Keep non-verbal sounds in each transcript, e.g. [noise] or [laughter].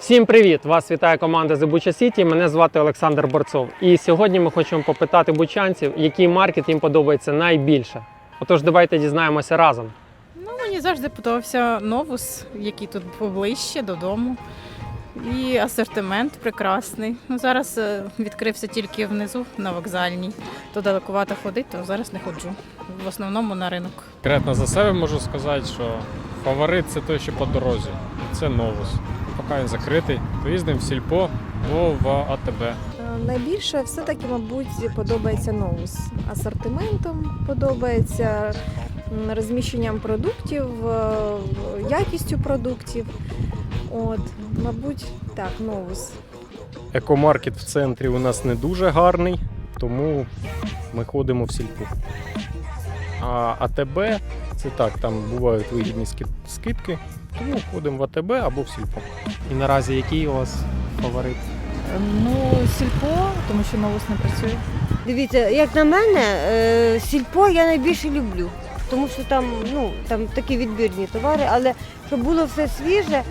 Всім привіт! Вас вітає команда The Bucha City. Мене звати Олександр Борцов. І сьогодні ми хочемо попитати бучанців, який маркет їм подобається найбільше. Отож, давайте дізнаємося разом. Ну, мені завжди подобався новус, який тут поближче додому. І асортимент прекрасний. Ну, зараз е, відкрився тільки внизу на вокзальній. То далекувато ходити, то зараз не ходжу. В основному на ринок. Конкретно за себе можу сказати, що фаворит це той, що по дорозі. Це новус. Поки він закритий, то їздимо в сільпо або в АТБ. Е, Найбільше все-таки, мабуть, подобається новус. Асортиментом подобається розміщенням продуктів, е, якістю продуктів. От, мабуть, так, новус. Екомаркет в центрі у нас не дуже гарний, тому ми ходимо в сільпу. А АТБ це так, там бувають вигідні скидки, тому ходимо в АТБ або в сільпо. І наразі який у вас фаворит? Ну, сільпо, тому що новус не працює. Дивіться, як на мене, е, сільпо я найбільше люблю, тому що там, ну, там такі відбірні товари, але щоб було все свіже,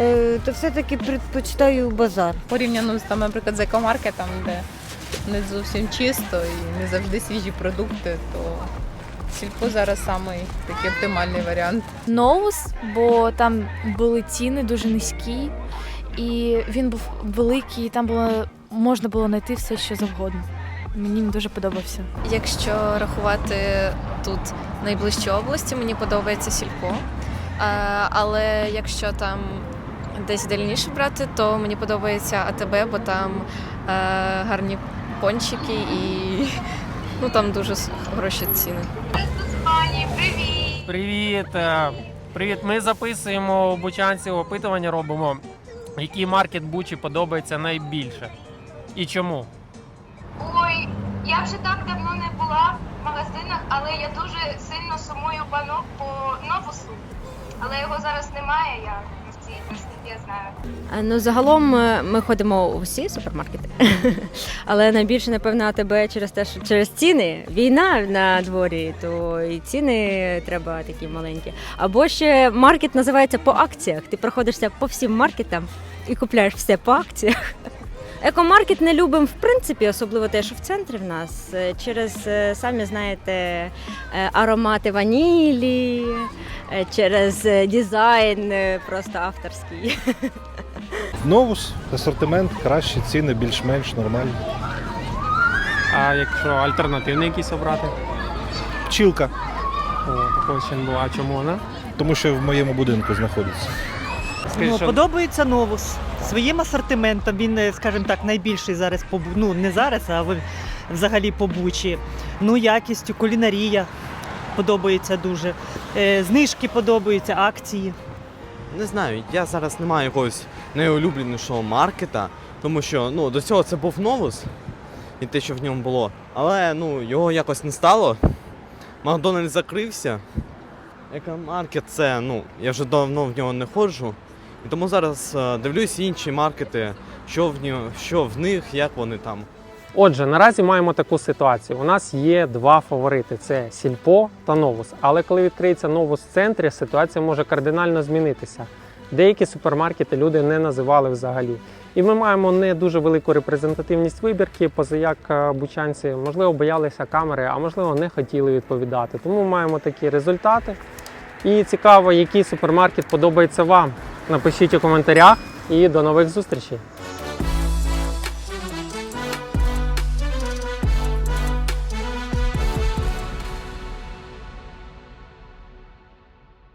е, то все-таки предпочитаю базар. Порівняно з там, наприклад, з екомаркетом, де не зовсім чисто і не завжди свіжі продукти, то сільпо зараз самий такий оптимальний варіант. Новус, бо там були ціни дуже низькі, і він був великий, і там було можна було знайти все, що завгодно. Мені він дуже подобався. Якщо рахувати тут найближчі області, мені подобається сільпо. Е, Але якщо там десь дальніше брати, то мені подобається АТБ, бо там е, гарні пончики і ну, там дуже хороші ціни. Привіт! е, Привіт! Ми записуємо у бучанців опитування, робимо, який маркет Бучі подобається найбільше. І чому? Ой, я вже так давно не була в магазинах, але я дуже сильно сумую пану по новусу. Але його зараз немає, я в Ну, загалом е, ми ходимо у всі супермаркети, [laughs] але найбільше, напевно, АТБ через те, що через ціни. Війна на дворі, то і ціни треба такі маленькі. Або ще маркет називається по акціях. Ти проходишся по всім маркетам і купляєш все по акціях. [laughs] Екомаркет не любимо в принципі, особливо те, що в центрі в нас. е, Через е, самі знаєте е, аромати ванілі, е, через е, дизайн е, просто авторський. [laughs] Новус, асортимент, кращі ціни, більш-менш нормальні. А якщо альтернативний якийсь обрати? Пчілка, О, такого ще не було. А чому вона? тому що в моєму будинку знаходиться. Скажіть, Ну, що- подобається новус. Своїм асортиментом він, е, скажімо так, найбільший зараз по Бу- ну не зараз, а в- взагалі по бучі. Ну, якістю, кулінарія подобається дуже. Е, знижки подобаються, акції. Не знаю, я зараз не маю якогось найулюбленішого маркета, тому що ну, до цього це був новус і те, що в ньому було. Але ну, його якось не стало. Макдональдс закрився. Екомаркет це, ну, я вже давно в нього не ходжу. І тому зараз е, дивлюсь інші маркети, що в, нього, що в них, як вони там. Отже, наразі маємо таку ситуацію. У нас є два фаворити: це Сільпо та Новус. Але коли відкриється Новус в центрі, ситуація може кардинально змінитися. Деякі супермаркети люди не називали взагалі. І ми маємо не дуже велику репрезентативність вибірки, поза як е, бучанці, можливо, боялися камери, а можливо, не хотіли відповідати. Тому маємо такі результати. І цікаво, який супермаркет подобається вам. Напишіть у коментарях і до нових зустрічей.